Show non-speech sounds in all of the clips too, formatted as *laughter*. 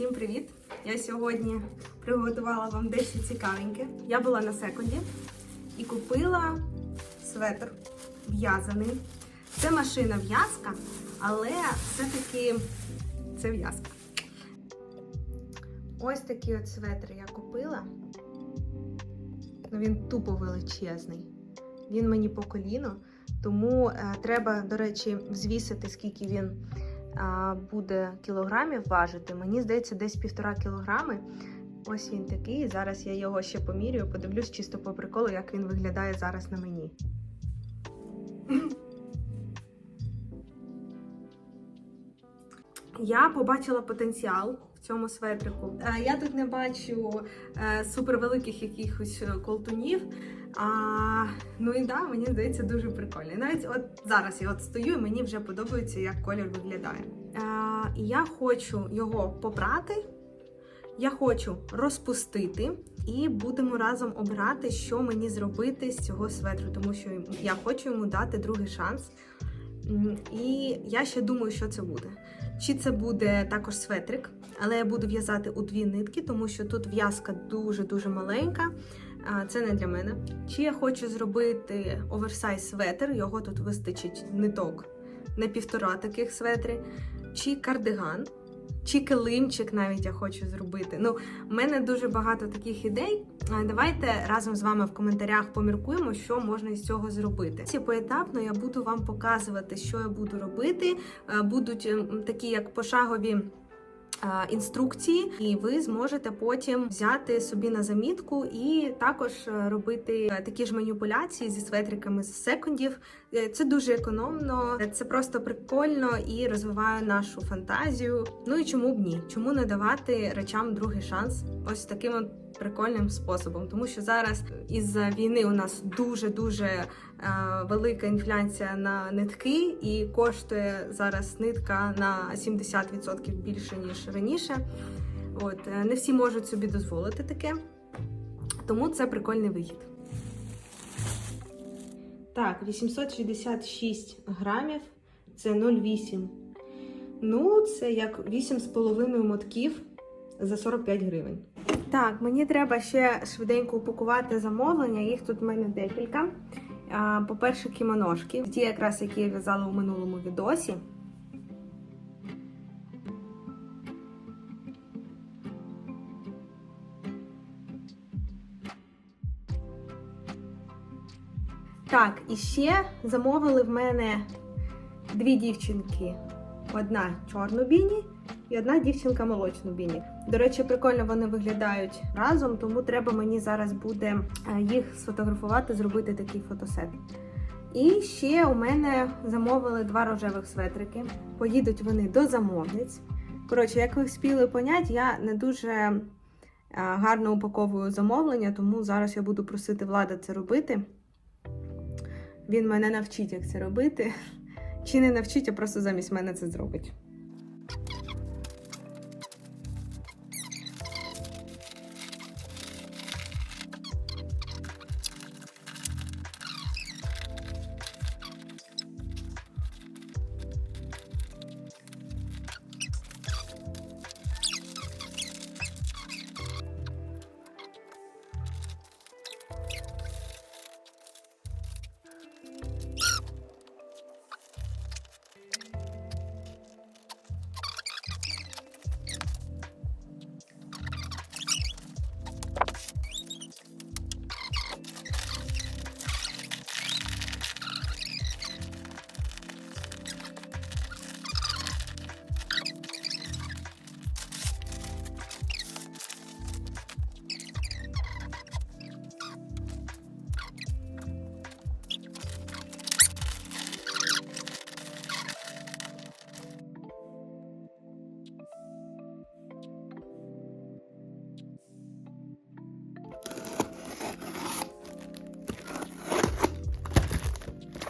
Всім привіт! Я сьогодні приготувала вам дещо цікавеньке. Я була на секунді і купила светр в'язаний. Це машина в'язка, але все-таки це в'язка. Ось такий от светр я купила. Ну, він тупо величезний. Він мені по коліно, тому е, треба, до речі, взвісити, скільки він буде кілограмів важити. Мені здається, десь півтора кілограми. Ось він такий. Зараз я його ще помірюю, подивлюсь чисто по приколу, як він виглядає зараз на мені. Я побачила потенціал цьому светрику. Е, Я тут не бачу е, супервеликих якихось е, колтунів. А, ну і да, мені здається, дуже прикольно. Навіть от зараз я от стою, і мені вже подобається, як колір виглядає. А, я хочу його попрати, я хочу розпустити, і будемо разом обирати, що мені зробити з цього светру, тому що я хочу йому дати другий шанс. І я ще думаю, що це буде. Чи це буде також светрик, але я буду в'язати у дві нитки, тому що тут в'язка дуже-дуже маленька. Це не для мене. Чи я хочу зробити оверсайз светр, його тут вистачить ниток на півтора таких светри, чи кардиган, чи килимчик навіть я хочу зробити. Ну, у мене дуже багато таких ідей. Давайте разом з вами в коментарях поміркуємо, що можна із цього зробити. Ці поетапно я буду вам показувати, що я буду робити. Е, Будуть ем, такі як пошагові інструкції, і ви зможете потім взяти собі на замітку і також е, робити е, такі ж маніпуляції зі светриками з секундів. Е, Це дуже економно, це просто прикольно і розвиває нашу фантазію. Ну і чому б ні? Чому не давати речам другий шанс? Ось таким от прикольним способом, тому що зараз із-за війни у нас дуже дуже е, велика інфляція на нитки, і коштує зараз нитка на 70% більше ніж раніше. От е, не всі можуть собі дозволити таке, тому це прикольний вихід. Так, 866 грамів це 0,8. Ну, це як 8,5 мотків за 45 гривень. Так, мені треба ще швиденько упакувати замовлення. Їх тут в мене декілька. По-перше, кімоножки. Ті, якраз які я в'язала у минулому відосі. Так, і ще замовили в мене дві дівчинки. Одна чорну біні і одна дівчинка молочну біні. До речі, прикольно вони виглядають разом, тому треба мені зараз буде е, їх сфотографувати, зробити такий фотосет. І ще у мене замовили два рожевих светрики. Поїдуть вони до замовниць. Коротше, як ви спіли поняти, я не дуже е, гарно упаковую замовлення, тому зараз я буду просити влада це робити. Він мене навчить, як це робити. Чи не навчить, а просто замість мене це зробить.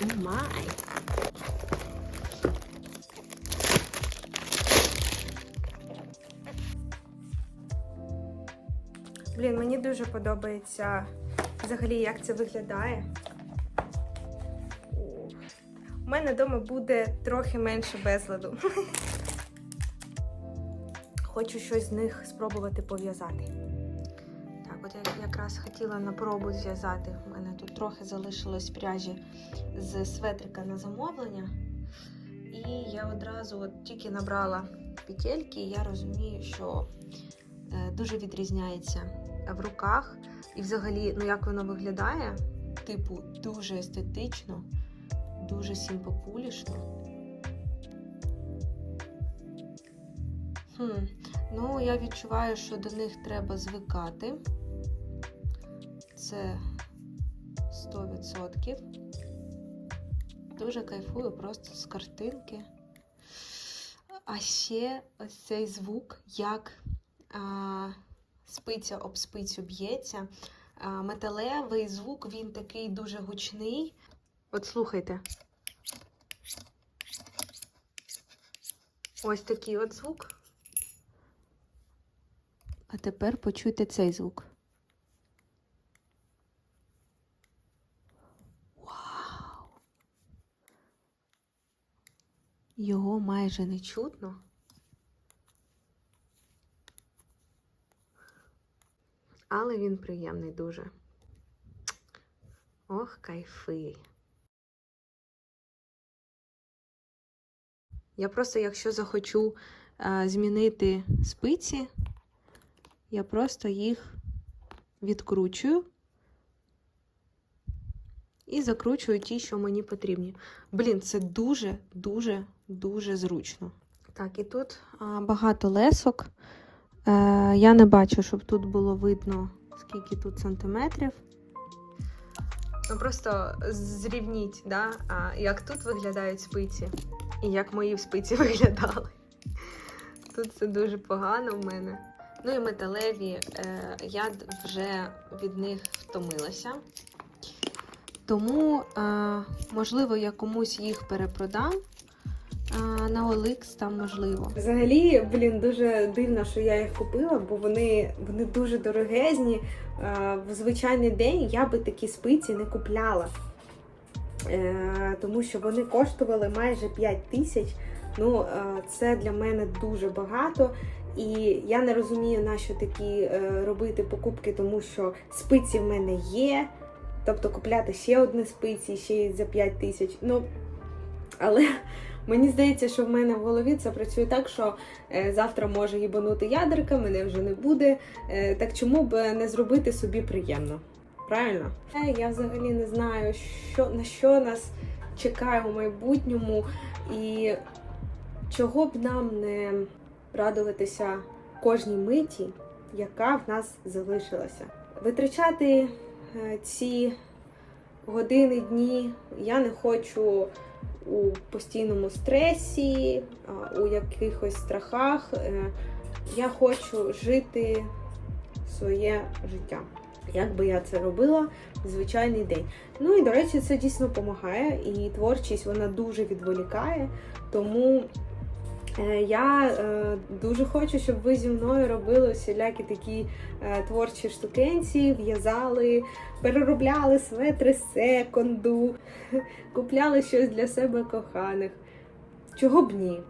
Oh my. Блін, мені дуже подобається взагалі, як це виглядає. У мене вдома буде трохи менше безладу. *laughs* Хочу щось з них спробувати пов'язати. От я якраз хотіла на пробу зв'язати. У мене тут трохи залишилось пряжі з светрика на замовлення. І я одразу от тільки набрала петельки, і я розумію, що е, дуже відрізняється в руках. І взагалі, ну як воно виглядає, типу, дуже естетично, дуже симпопулішно. Хм. Ну, я відчуваю, що до них треба звикати. Це 100%. Дуже кайфую просто з картинки. А ще ось цей звук, як а, спиця об спицю б'ється. Металевий звук, він такий дуже гучний. От слухайте. Ось такий от звук. А тепер почуйте цей звук. Його майже не чутно. Але він приємний дуже. Ох, кайфи. Я просто, якщо захочу е, змінити спиці, я просто їх відкручую і закручую ті, що мені потрібні. Блін, це дуже, дуже, зручно. Так, і тут багато лесок. Е, я не бачу, щоб тут було видно, скільки тут сантиметрів. Ну, просто зрівніть, да? як тут виглядають спиці, і як мої спиці *laughs* виглядали. Тут це дуже погано в мене. Ну і металеві, е, я вже від них втомилася. Тому, е, можливо, я комусь їх перепродам. Е, на OLX там можливо. Взагалі, блін, дуже дивно, що я їх купила, бо вони, вони дуже дорогезні. Е, в звичайний день я би такі спиці не купляла. Тому що вони коштували майже 5 тисяч. Ну, це для мене дуже багато. І я не розумію, на що такі робити покупки, тому що спиці в мене є. Тобто купляти ще одні спиці, ще за 5 тисяч. Ну, але *laughs* мені здається, що в мене в голові це працює так, що е, завтра може їбанути ядерка, мене вже не буде. Е, так чому б не зробити собі приємно? Правильно? Е, Я взагалі не знаю, що, на що нас чекає у майбутньому і чого б нам не радуватися кожній миті, яка в нас залишилася. Витрачати ці години, дні я не хочу у постійному стресі, у якихось страхах. Е, Я хочу жити своє життя. Як би я це робила в звичайний день. Ну і до речі, це дійсно допомагає, і творчість вона дуже відволікає. Тому Е, Я е, дуже хочу, щоб ви зі мною робили всілякі такі е, творчі штукенці, в'язали, переробляли светри секонду, *laughs* купляли щось для себе коханих. Чого б ні?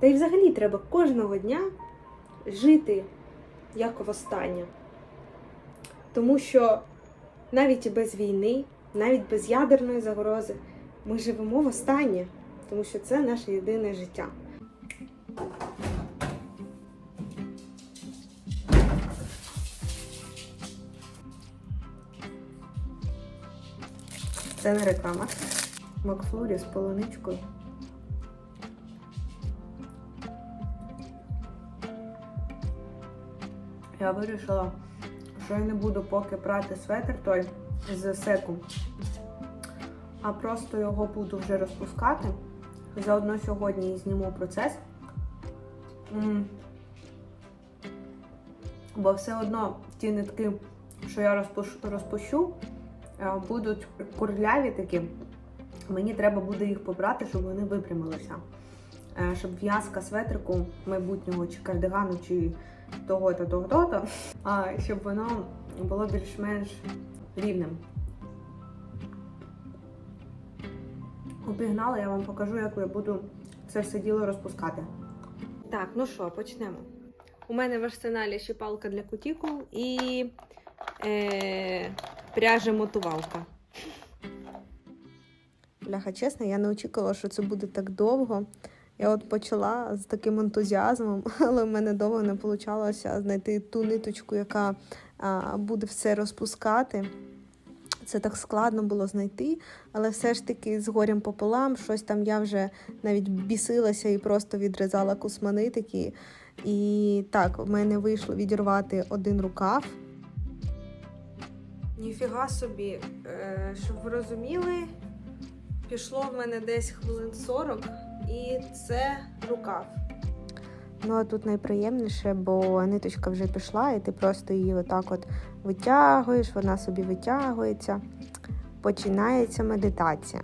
Та й взагалі треба кожного дня жити як востаннє. Тому що навіть і без війни, навіть без ядерної загрози, ми живемо востаннє тому що це наше єдине життя. Це не реклама. Макфлорі з полуничкою. Я вирішила, що я не буду поки прати светр той з секу, а просто його буду вже розпускати. Заодно сьогодні зніму процес. Бо все одно ті нитки, що я розпущу, розпущу, е, будуть курляві такі. Мені треба буде їх побрати, щоб вони випрямилися. Е, Щоб в'язка светрику майбутнього чи кардигану, чи того-то, того-то, щоб воно було більш-менш рівним. Обігнала, я вам покажу, як я буду це все діло розпускати. Так, ну що, почнемо. У мене в арсеналі ще палка для кутікул і е, пряжа-мотувалка. Бляха, чесно, я не очікувала, що це буде так довго. Я от почала з таким ентузіазмом, *laughs* але в мене довго не вийшло знайти ту ниточку, яка а, буде все розпускати. Це так складно було знайти, але все ж таки з горем пополам, щось там я вже навіть бісилася і просто відрізала кусманитики. І так, в мене вийшло відірвати один рукав. Ніфіга собі, е, щоб ви розуміли, пішло в мене десь хвилин 40, і це рукав. Ну а тут найприємніше, бо ниточка вже пішла, і ти просто її отак от витягуєш, вона собі витягується. Починається медитація.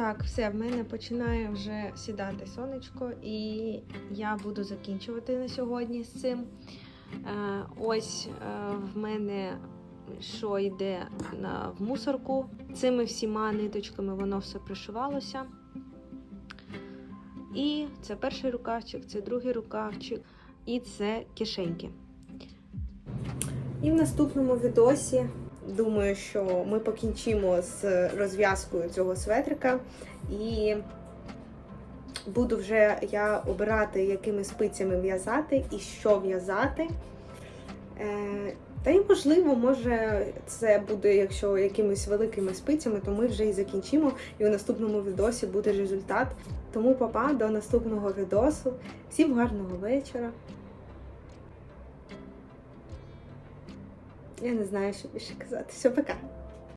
Так, все, в мене починає вже сідати сонечко, і я буду закінчувати на сьогодні з цим. Е, ось е, в мене що йде в мусорку. Цими всіма ниточками воно все пришивалося. І це перший рукавчик, це другий рукавчик, і це кишеньки. І в наступному відосі думаю, що ми покінчимо з розв'язкою цього светрика і буду вже я обирати, якими спицями в'язати і що в'язати. Е, Та й можливо, може, це буде, якщо якимись великими спицями, то ми вже і закінчимо, і у наступному відосі буде результат. Тому, папа, до наступного відосу. Всім гарного вечора. Я не знаю, що більше казати. Все, пока.